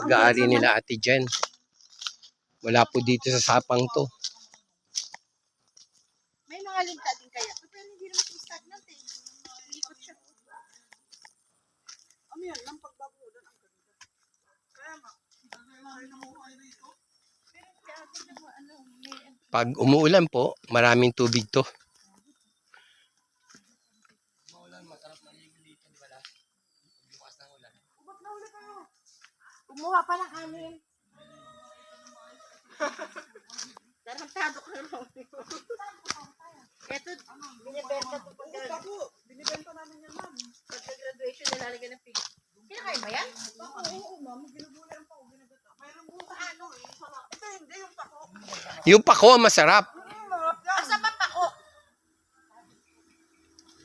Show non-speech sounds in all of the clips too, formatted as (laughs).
pag-aari nila Ate Jen. Wala po dito sa sapang to. May mga linta din kaya. Pero hindi naman siya stagnant eh. Ikot siya. Ano yan? Lang pagbabulan ang ganda. Kaya nga. Ay, namuhay rito. Pero kaya tignan mo ano, may Pag umuulan po, maraming tubig to. Kumuha pa ng anin. (laughs) Tarantado ka naman. Ito, binibenta ito pag Bago, binibenta namin yan, ma'am. pagka-graduation nilalagyan ng pig. Kinakain ba yan? Bako, oo, ma'am. Ginugulan pa ginagata. Mayroon po ano eh. Ito hindi yung pako. Yung pako, masarap. Mm. Asa ba pako?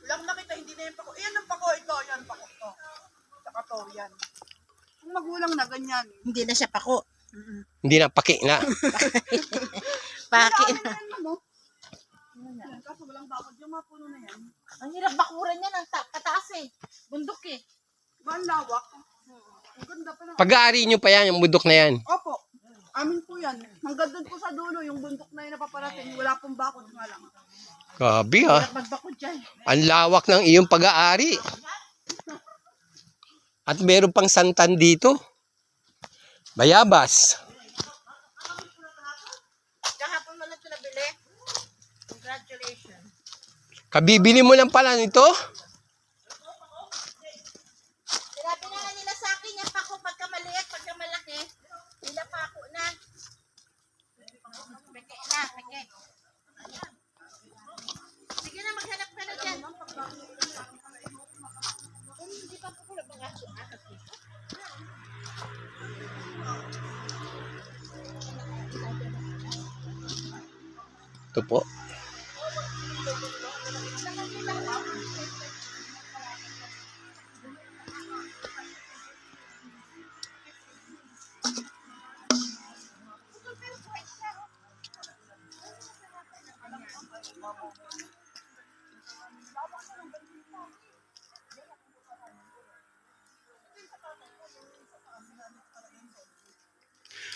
Wala akong nakita, hindi na yung pako. Iyan ang pako, ito. Yan, pako to. Tsaka to, yan. Magulang na ganyan. Hindi na siya pako. Hindi na, paki na. (laughs) Paki na. yan, oh. Kaso walang bakod yung mga puno na yan. Ang hirap bakuran niya ng ta- pataas eh. Bundok eh. Ang lawak. Ang ganda pa ng... Pag-aari nyo pa yan, yung bundok na yan. Opo. Amin po yan. Hanggang doon po sa dulo, yung bundok na yun na paparating, wala pong bakod nga lang. Grabe ha. Hirap magbako dyan. Ang lawak ng iyong pag-aari. At meron pang santan dito. Bayabas. Kahapon mo lang ito nabili. Congratulations. Kabibili mo lang pala nito? Ito po.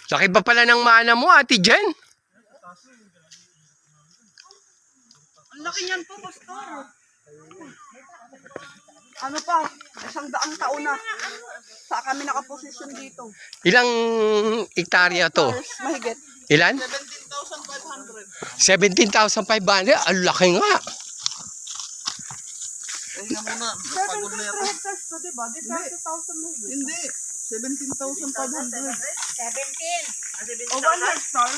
Laki pa pala ng mana mo, Ate Jen. Laki niyan po, pastor. Ano pa? Isang daang taon na. Sa kami nakaposisyon dito. Ilang hektarya to? Mahigit. Ilan? 17,500. 17,500. Ang laki nga. Pahinga muna. 7 hectares to, diba? Di 30,000 mahigit. Hindi. 17,500. 17. O 1 hectare,